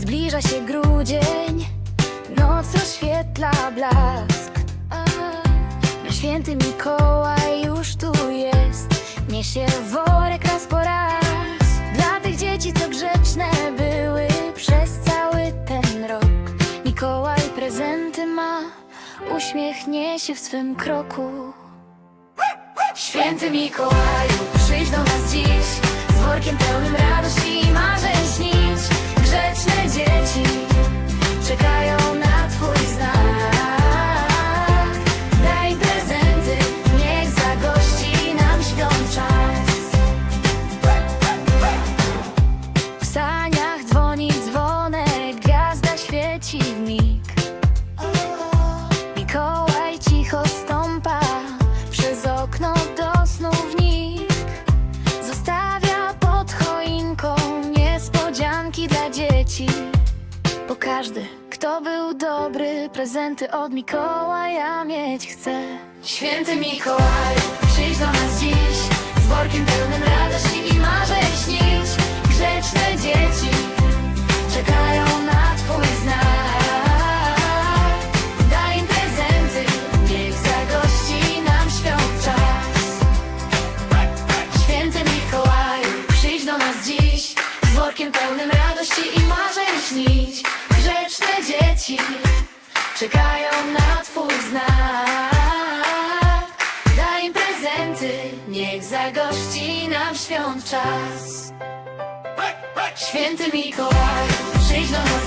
Zbliża się grudzień, noc rozświetla blask. Na święty Mikołaj już tu jest. Niesie worek raz po raz. Dla tych dzieci, co grzeczne były przez cały ten rok. Mikołaj prezenty ma, uśmiechnie się w swym kroku. Święty Mikołaju, przyjdź do nas dziś. Każdy, kto był dobry, prezenty od Mikołaja mieć chce. Święty Mikołaj, przyjdź do nas dziś z workiem pełnym radości i marzeń śnić. Grzeczne dzieci czekają na Twój znak. Daj prezenty, niech zagości nam świąt czas. Święty Mikołaju, przyjdź do nas dziś z workiem pełnym radości i marzeń śnić. Grzeczne dzieci czekają na Twój znak. Daj im prezenty, niech zagości nam świąt czas. Święty Mikołaj, przyjdź do nas